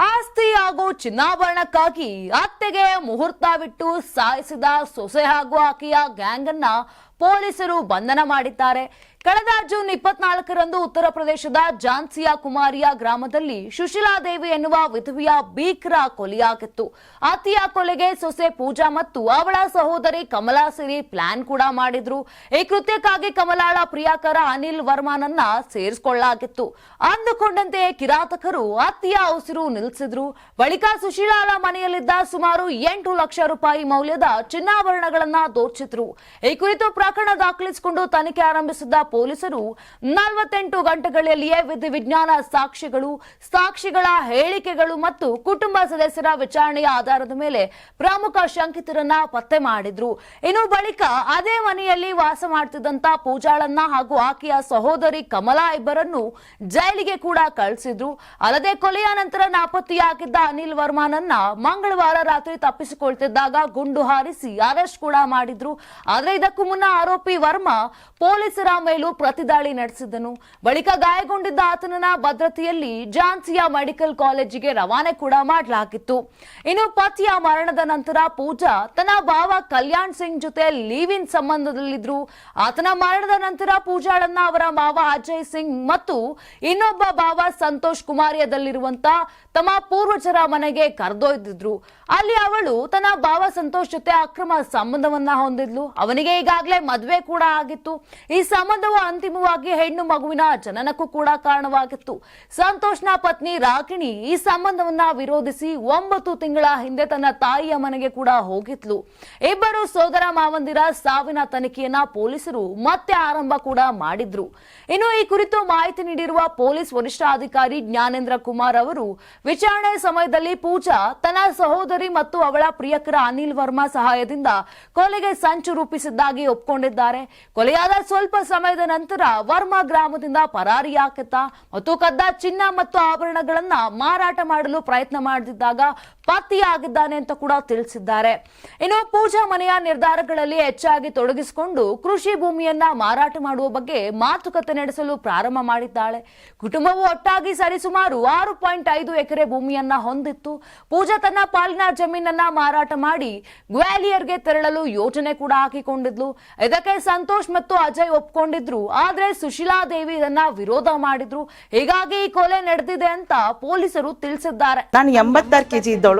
As ಹಾಗೂ ಚಿನ್ನಾಭರಣಕ್ಕಾಗಿ ಅತ್ತೆಗೆ ಮುಹೂರ್ತ ಬಿಟ್ಟು ಸಾಯಿಸಿದ ಸೊಸೆ ಹಾಗೂ ಆಕೆಯ ಗ್ಯಾಂಗ್ ಅನ್ನ ಪೊಲೀಸರು ಬಂಧನ ಮಾಡಿದ್ದಾರೆ. ಕಳೆದ ಜೂನ್ ಇಪ್ಪತ್ನಾಲ್ಕರಂದು ಉತ್ತರ ಪ್ರದೇಶದ ಜಾನ್ಸಿಯ ಕುಮಾರಿಯ ಗ್ರಾಮದಲ್ಲಿ ಸುಶೀಲಾದೇವಿ ಎನ್ನುವ ವಿಧವೆಯ ಭೀಕರ ಕೊಲೆಯಾಗಿತ್ತು. ಅತಿಯ ಕೊಲೆಗೆ ಸೊಸೆ ಪೂಜಾ ಮತ್ತು ಅವಳ ಸಹೋದರಿ ಕಮಲಾ ಸೇರಿ ಪ್ಲಾನ್ ಕೂಡ ಮಾಡಿದ್ರು. ಈ ಕೃತ್ಯಕ್ಕಾಗಿ ಕಮಲಾಳ ಪ್ರಿಯಾಕರ ಅನಿಲ್ ವರ್ಮಾನನ್ನ ಸೇರಿಸಿಕೊಳ್ಳಲಾಗಿತ್ತು. ಅಂದುಕೊಂಡಂತೆ ಕಿರಾತಕರು ಅತ್ತಿಯ ಉಸಿರು ನಿಲ್ಲಿಸಿದ್ರು. ಬಳಿಕ ಸುಶೀಲಾಳ ಮನೆಯಲ್ಲಿದ್ದ ಸುಮಾರು ಎಂಟು ಲಕ್ಷ ರೂಪಾಯಿ ಮೌಲ್ಯದ ಚಿನ್ನಾಭರಣಗಳನ್ನ ದೋಚಿದ್ರು ಈ ಕುರಿತು ಪ್ರಕರಣ ದಾಖಲಿಸಿಕೊಂಡು ತನಿಖೆ ಆರಂಭಿಸಿದ್ದ ಪೊಲೀಸರು ನಲವತ್ತೆಂಟು ಗಂಟೆಗಳಲ್ಲಿಯೇ ವಿಧಿವಿಜ್ಞಾನ ಸಾಕ್ಷಿಗಳು, ಸಾಕ್ಷಿಗಳ ಹೇಳಿಕೆಗಳು ಮತ್ತು ಕುಟುಂಬ ಸದಸ್ಯರ ವಿಚಾರಣೆಯ ಆಧಾರದ ಮೇಲೆ ಪ್ರಮುಖ ಶಂಕಿತರನ್ನ ಪತ್ತೆ ಮಾಡಿದ್ರು. ಇನ್ನು ಬಳಿಕ ಅದೇ ಮನೆಯಲ್ಲಿ ವಾಸ ಮಾಡ್ತಿದ್ದಂತ ಪೂಜಾಳನ್ನ ಹಾಗೂ ಆಕೆಯ ಸಹೋದರಿ ಕಮಲಾ ಇಬ್ಬರನ್ನು ಜೈಲಿಗೆ ಕೂಡ ಕಳಿಸಿದ್ರು. ಅಲ್ಲದೆ ಕೊಲೆಯ ನಂತರ ನಾಪತ್ತೆಯಾಗಿದ್ದ ಅನಿಲ್ ವರ್ಮಾನನ್ನ ಮಂಗಳವಾರ ರಾತ್ರಿ ತಪ್ಪಿಸಿಕೊಳ್ತಿದ್ದಾಗ ಗುಂಡು ಹಾರಿಸಿ ಅರೆಸ್ಟ್ ಕೂಡ ಮಾಡಿದ್ರು. ಆದ್ರೆ ಇದಕ್ಕೂ ಮುನ್ನ ಆರೋಪಿ ವರ್ಮಾ ಪೊಲೀಸರ ಮೇಲೂ ಪ್ರತಿದಾಳಿ ನಡೆಸಿದ್ದನು ಬಳಿಕ ಗಾಯಗೊಂಡಿದ್ದ ಆತನನ್ನ ಭದ್ರತೆಯಲ್ಲಿ ಜಾನ್ಸಿಯಾ ಮೆಡಿಕಲ್ ಕಾಲೇಜಿಗೆ ರವಾನೆ ಕೂಡ ಮಾಡಲಾಗಿತ್ತು. ಇನ್ನು ಪತಿಯ ಮರಣದ ನಂತರ ಪೂಜಾ ತನ್ನ ಭಾವ ಕಲ್ಯಾಣ್ ಸಿಂಗ್ ಜೊತೆ ಲೀವ್ ಇನ್ ಸಂಬಂಧದಲ್ಲಿದ್ರು. ಆತನ ಮರಣದ ನಂತರ ಪೂಜಾಳನ್ನ ಅವರ ಮಾವ ಅಜಯ್ ಸಿಂಗ್ ಮತ್ತು ಇನ್ನೊಬ್ಬ ಭಾವ ಸಂತೋಷ್ ಕುಮಾರಿಯದಲ್ಲಿರುವಂತ ತಮ್ಮ ಪೂರ್ವಜರ ಮನೆಗೆ ಕರೆದೊಯ್ದಿದ್ರು. ಅಲ್ಲಿ ಅವಳು ತನ್ನ ಭಾವ ಸಂತೋಷ್ ಜೊತೆ ಅಕ್ರಮ ಸಂಬಂಧವನ್ನ ಹೊಂದಿದ್ಲು. ಅವನಿಗೆ ಈಗಾಗಲೇ ಮದುವೆ ಕೂಡ ಆಗಿತ್ತು. ಈ ಸಂಬಂಧವು ಅಂತಿಮವಾಗಿ ಹೆಣ್ಣು ಮಗುವಿನ ಜನನಕ್ಕೂ ಕೂಡ ಕಾರಣವಾಗಿತ್ತು. ಸಂತೋಷ್ನ ಪತ್ನಿ ರಾಗಿಣಿ ಈ ಸಂಬಂಧವನ್ನ ವಿರೋಧಿಸಿ ಒಂಬತ್ತು ತಿಂಗಳ ಹಿಂದೆ ತನ್ನ ತಾಯಿಯ ಮನೆಗೆ ಕೂಡ ಹೋಗಿದ್ಲು. ಇಬ್ಬರು ಸೋದರ ಮಾವಂದಿರ ಸಾವಿನ ತನಿಖೆಯನ್ನ ಪೊಲೀಸರು ಮತ್ತೆ ಆರಂಭ ಕೂಡ ಮಾಡಿದ್ರು. ಇನ್ನು ಈ ಕುರಿತು ಮಾಹಿತಿ ನೀಡಿರುವ ಪೊಲೀಸ್ ವರಿಷ್ಠಾಧಿಕಾರಿ ಜ್ಞಾನೇಂದ್ರ ಕುಮಾರ್ ಅವರು, ವಿಚಾರಣೆ ಸಮಯದಲ್ಲಿ ಪೂಜಾ ತನ್ನ ಸಹೋದರಿ ಮತ್ತು ಅವಳ ಪ್ರಿಯಕರ ಅನಿಲ್ ವರ್ಮಾ ಸಹಾಯದಿಂದ ಕೊಲೆಗೆ ಸಂಚು ರೂಪಿಸಿದ್ದಾಗಿ ಒಪ್ಕೊಂಡಿದ್ದಾರೆ. ಕೊಲೆಯಾದ ಸ್ವಲ್ಪ ಸಮಯದ ನಂತರ ವರ್ಮಾ ಗ್ರಾಮದಿಂದ ಪರಾರಿಯಾಗಿದ್ದ ಮತ್ತು ಕದ್ದ ಚಿನ್ನ ಮತ್ತು ಆಭರಣಗಳನ್ನ ಮಾರಾಟ ಮಾಡಲು ಪ್ರಯತ್ನ ಮಾಡುತ್ತಿದ್ದಾಗ ಪತ್ತೆಯಾಗಿದ್ದಾನೆ ಅಂತ ಕೂಡ ತಿಳಿಸಿದ್ದಾರೆ. ಇನ್ನು ಪೂಜಾ ಮನೆಯ ನಿರ್ಧಾರಗಳಲ್ಲಿ ಹೆಚ್ಚಾಗಿ ತೊಡಗಿಸಿಕೊಂಡು ಕೃಷಿ ಭೂಮಿಯನ್ನ ಮಾರಾಟ ಮಾಡುವ ಬಗ್ಗೆ ಮಾತುಕತೆ ನಡೆಸಲು ಪ್ರಾರಂಭ ಮಾಡಿದ್ದಾಳೆ. ಕುಟುಂಬವು ಒಟ್ಟಾಗಿ ಸರಿಸುಮಾರು ಆರು ಪಾಯಿಂಟ್ ಐದು ಎಕರೆ ಭೂಮಿಯನ್ನ ಹೊಂದಿತ್ತು. ಪೂಜಾ ತನ್ನ ಪಾಲಿನ ಜಮೀನನ್ನ ಮಾರಾಟ ಮಾಡಿ ಗ್ವಾಲಿಯರ್ಗೆ ತೆರಳಲು ಯೋಜನೆ ಕೂಡ ಹಾಕಿಕೊಂಡಿದ್ಲು. ಇದಕ್ಕೆ ಸಂತೋಷ್ ಮತ್ತು ಅಜಯ್ ಒಪ್ಕೊಂಡಿದ್ರು. ಆದ್ರೆ ಸುಶೀಲಾ ದೇವಿ ಇದನ್ನ ವಿರೋಧ ಮಾಡಿದ್ರು. ಹೀಗಾಗಿ ಈ ಕೊಲೆ ನಡೆದಿದೆ ಅಂತ ಪೊಲೀಸರು ತಿಳಿಸಿದ್ದಾರೆ. ನಾನು ಎಂಬತ್ತಾರು ಕೆಜಿ ಇದ್ದವಳು.